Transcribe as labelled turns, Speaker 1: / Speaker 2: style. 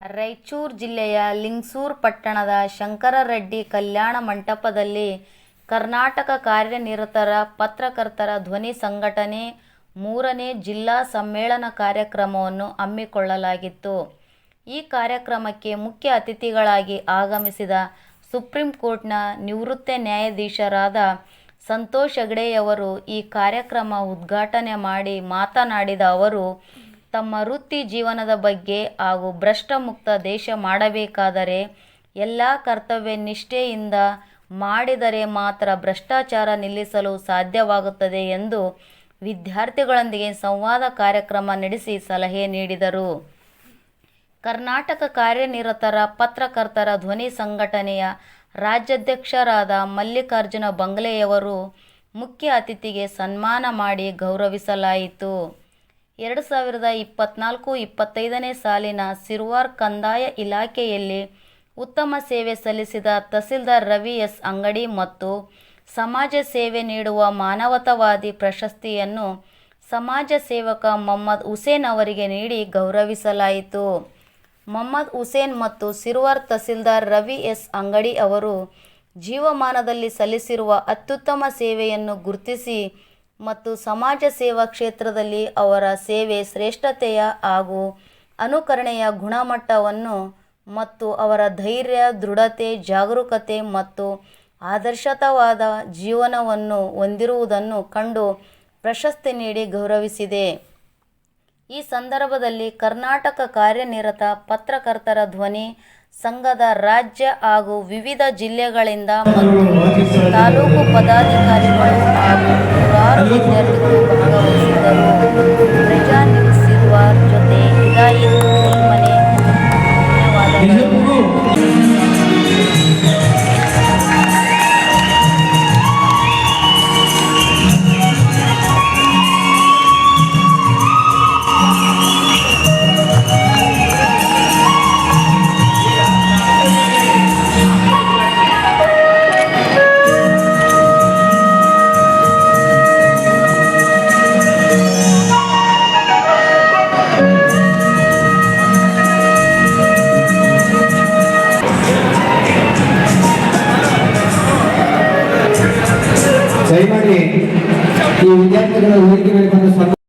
Speaker 1: ರಾಯಚೂರು ಜಿಲ್ಲೆಯ ಲಿಂಗಸೂರು ಪಟ್ಟಣದ ಶಂಕರರೆಡ್ಡಿ ಕಲ್ಯಾಣ ಮಂಟಪದಲ್ಲಿ ಕರ್ನಾಟಕ ಕಾರ್ಯನಿರತರ ಪತ್ರಕರ್ತರ ಧ್ವನಿ ಸಂಘಟನೆ ಮೂರನೇ ಜಿಲ್ಲಾ ಸಮ್ಮೇಳನ ಕಾರ್ಯಕ್ರಮವನ್ನು ಹಮ್ಮಿಕೊಳ್ಳಲಾಗಿತ್ತು. ಈ ಕಾರ್ಯಕ್ರಮಕ್ಕೆ ಮುಖ್ಯ ಅತಿಥಿಗಳಾಗಿ ಆಗಮಿಸಿದ ಸುಪ್ರೀಂ ಕೋರ್ಟ್ನ ನಿವೃತ್ತ ನ್ಯಾಯಾಧೀಶರಾದ ಸಂತೋಷ್ ಹೆಗ್ಡೆಯವರು ಈ ಕಾರ್ಯಕ್ರಮ ಉದ್ಘಾಟನೆ ಮಾಡಿ ಮಾತನಾಡಿದ ಅವರು, ತಮ್ಮ ವೃತ್ತಿ ಜೀವನದ ಬಗ್ಗೆ ಹಾಗೂ ಭ್ರಷ್ಟಮುಕ್ತ ದೇಶ ಮಾಡಬೇಕಾದರೆ ಎಲ್ಲ ಕರ್ತವ್ಯ ನಿಷ್ಠೆಯಿಂದ ಮಾಡಿದರೆ ಮಾತ್ರ ಭ್ರಷ್ಟಾಚಾರ ನಿಲ್ಲಿಸಲು ಸಾಧ್ಯವಾಗುತ್ತದೆ ಎಂದು ವಿದ್ಯಾರ್ಥಿಗಳೊಂದಿಗೆ ಸಂವಾದ ಕಾರ್ಯಕ್ರಮ ನಡೆಸಿ ಸಲಹೆ ನೀಡಿದರು. ಕರ್ನಾಟಕ ಕಾರ್ಯನಿರತರ ಪತ್ರಕರ್ತರ ಧ್ವನಿ ಸಂಘಟನೆಯ ರಾಜ್ಯಾಧ್ಯಕ್ಷರಾದ ಮಲ್ಲಿಕಾರ್ಜುನ ಬಂಗ್ಲೆಯವರು ಮುಖ್ಯ ಅತಿಥಿಗೆ ಸನ್ಮಾನ ಮಾಡಿ ಗೌರವಿಸಲಾಯಿತು. ಎರಡು ಸಾವಿರದ ಇಪ್ಪತ್ನಾಲ್ಕು-ಇಪ್ಪತ್ತೈದನೇ ಸಾಲಿನ ಸಿರ್ವಾರ್ ಕಂದಾಯ ಇಲಾಖೆಯಲ್ಲಿ ಉತ್ತಮ ಸೇವೆ ಸಲ್ಲಿಸಿದ ತಹಸೀಲ್ದಾರ್ ರವಿ ಎಸ್. ಅಂಗಡಿ ಮತ್ತು ಸಮಾಜ ಸೇವೆ ನೀಡುವ ಮಾನವತಾವಾದಿ ಪ್ರಶಸ್ತಿಯನ್ನು ಸಮಾಜ ಸೇವಕ ಮೊಹಮ್ಮದ್ ಹುಸೇನ್ ಅವರಿಗೆ ನೀಡಿ ಗೌರವಿಸಲಾಯಿತು. ಮೊಹಮ್ಮದ್ ಹುಸೇನ್ ಮತ್ತು ಸಿರ್ವಾರ್ ತಹಸೀಲ್ದಾರ್ ರವಿ ಎಸ್. ಅಂಗಡಿ ಅವರು ಜೀವಮಾನದಲ್ಲಿ ಸಲ್ಲಿಸಿರುವ ಅತ್ಯುತ್ತಮ ಸೇವೆಯನ್ನು ಗುರ್ತಿಸಿ ಮತ್ತು ಸಮಾಜ ಸೇವಾ ಕ್ಷೇತ್ರದಲ್ಲಿ ಅವರ ಸೇವೆ ಶ್ರೇಷ್ಠತೆಯ ಹಾಗೂ ಅನುಕರಣೆಯ ಗುಣಮಟ್ಟವನ್ನು ಮತ್ತು ಅವರ ಧೈರ್ಯ, ದೃಢತೆ, ಜಾಗರೂಕತೆ ಮತ್ತು ಆದರ್ಶತವಾದ ಜೀವನವನ್ನು ಹೊಂದಿರುವುದನ್ನು ಕಂಡು ಪ್ರಶಸ್ತಿ ನೀಡಿ ಗೌರವಿಸಿದೆ. ಈ ಸಂದರ್ಭದಲ್ಲಿ ಕರ್ನಾಟಕ ಕಾರ್ಯನಿರತ ಪತ್ರಕರ್ತರ ಧ್ವನಿ ಸಂಘದ ರಾಜ್ಯ ಹಾಗೂ ವಿವಿಧ ಜಿಲ್ಲೆಗಳಿಂದ ಮತ್ತು ತಾಲೂಕು ಪದಾಧಿಕಾರಿಗಳು
Speaker 2: ದಯಮಾಡಿ ಈ ವಿದ್ಯಾರ್ಥಿಗಳ ವೇದಿಕೆ ಮೇಲೆ